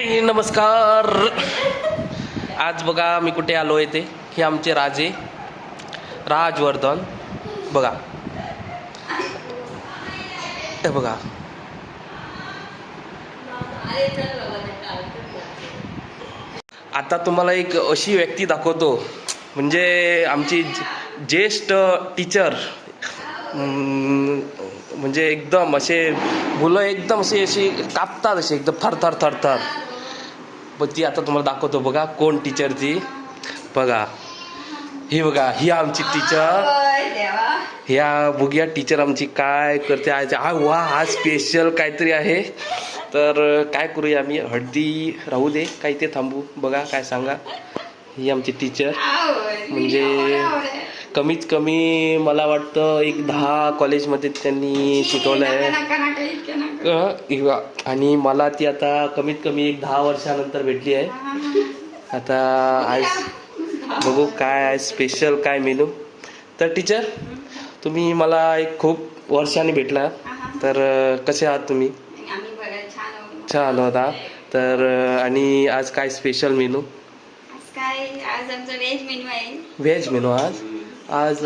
हाय नमस्कार. आज बघा मी कुठे आलो आहे ते. हे आमचे राजे. राजवर्धन. बघा. हे बघा. आता तुम्हाला एक अशी व्यक्ती दाखवतो. म्हणजे आमची ज्येष्ठ टीचर. म्हणजे एकदम असे मुलं एकदम असे अशी कापतात असे एकदम थर थर थर थर पण ती आता तुम्हाला दाखवतो बघा. कोण टीचर ती? बघा. ही बघा ही आमची टीचर ह्या बघूया टीचर आमची काय करते आज. आ वा आज स्पेशल काहीतरी आहे. तर काय करूया आम्ही? हळदी राहू दे काही ते थांबू. बघा काय सांगा. ही आमची टीचर म्हणजे कमीत कमी मला वाटतं एक दहा कॉलेजमध्ये त्यांनी शिकवलं आहे. आणि मला ती आता कमीत कमी एक दहा वर्षानंतर भेटली आहे. आता आज बघू काय आहे स्पेशल काय मेनू तर टीचर तुम्ही मला एक खूप वर्षांनी भेटला. तर कसे आहात तुम्ही? छान. छान होता तर आणि आज काय स्पेशल मेनू आज काय आज आमचा व्हेज मेन्यू आहे. व्हेज मेनू आज? आज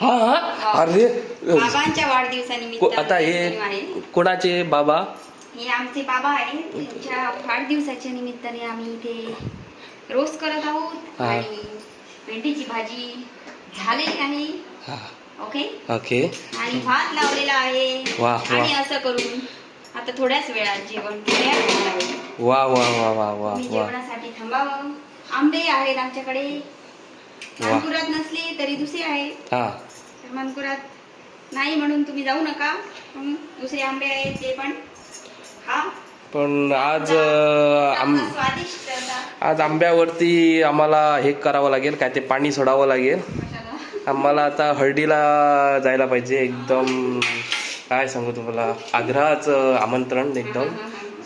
हा हा? अरे बाबांच्या वाढदिवसानिमित्त आता हे कोणाचे बाबा? हे आमचे बाबा आहे. त्यांच्या वाढदिवसाच्या निमित्ताने आम्ही इथे रोस्ट करत आहोत. आणि भेंडीची भाजी झालेली आहे. ओके? ओके. आणि भात लावलेला आहे. आणि असं करून आता थोड्याच वेळात जेवण वा वा वा वा वा. जेवणासाठी थांबावं. आंबे आहेत आमच्याकडे. मानकुरात नसले तरी दुसरे हा. तर मानकुरात नाही म्हणून तुम्ही जाऊ नका. हं, दुसरे आंबे आहेत ते पण खा. पण आज आम स्वादिष्ट. आज आंब्यावरती आम्हाला हे करावं लागेल काय ते पाणी सोडावं लागेल. आम्हाला आता हळदीला जायला पाहिजे एकदम काय सांगू तुम्हाला आग्रहाचं आमंत्रण एकदम.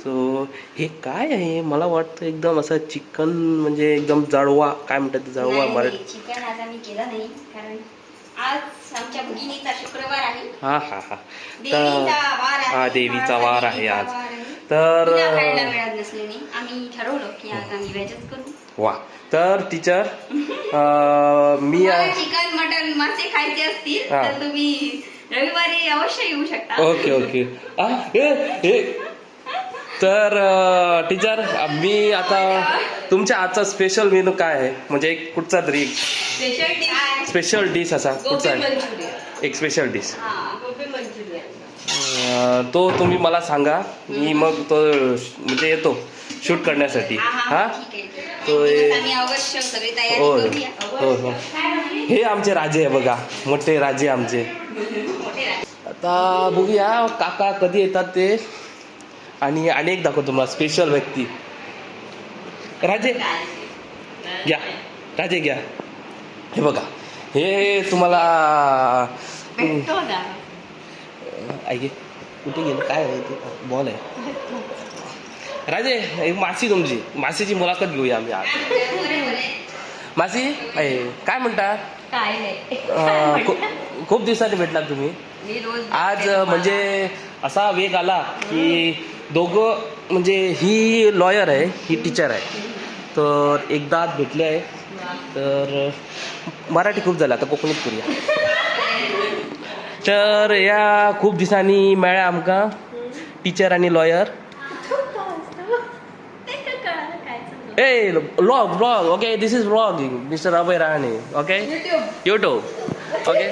सो हे काय आहे? मला वाटतं एकदम असं चिकन म्हणजे एकदम जळवा काय म्हणतात ते जळवा मराठी? चिकन आज आम्ही केलं नाही कारण आज आमच्या भगिनीचा शुक्रवार आहे. हा हा हा. देवीचा वार आहे. हा देवीचा वार आहे देवीचा आज. वार आहे. तर तिला खायला मिळत नसल्याने आम्ही ठरवलं की आज आम्ही व्हेजच करू. वा. तर टीचर मी तुम्हाला चिकन मटन मासे खायचे असतील हा. तर तुम्ही रविवारी अवश्य येऊ शकता. Okay okay. आ, ए, ए. तर टीचर मी आता तुमच्या आजचा स्पेशल मेनू काय आहे? म्हणजे एक कुठचा तरी स्पेशल डिश स्पेशल डिश असा कुठचा आहे? एक स्पेशल डिश तो तुम्ही मला सांगा. मी मग तो म्हणजे येतो शूट करण्यासाठी. हा तो हे- हो हो हो हे आमचे राजे आहे बघा. मोठे राजे आमचे. आता बघूया काका कधी येतात ते? आणि अनेक दाखवतो तुम्हाला स्पेशल व्यक्ती. राजे. घ्या. राजे घ्या. हे बघा. हे तुम्हाला ऐके कुठे गेलं? काय बॉल आहे. राजे एक मासी तुमची. मासीची मुलाखत घेऊया आम्ही आज. मासी आहे काय म्हणतात खूप दिवसांनी भेटलात तुम्ही. आज म्हणजे असा वेग आला की दोघं म्हणजे ही लॉयर आहे ही टीचर आहे. तर एकदा भेटले आहे. तर मराठी खूप झालं आता कोकणीत करूया तर या खूप दिसांनी मेळ्या आमकां टीचर आणि lawyer. A vlog vlog okay this is vlogging mister Abhay Rahane okay YouTube okay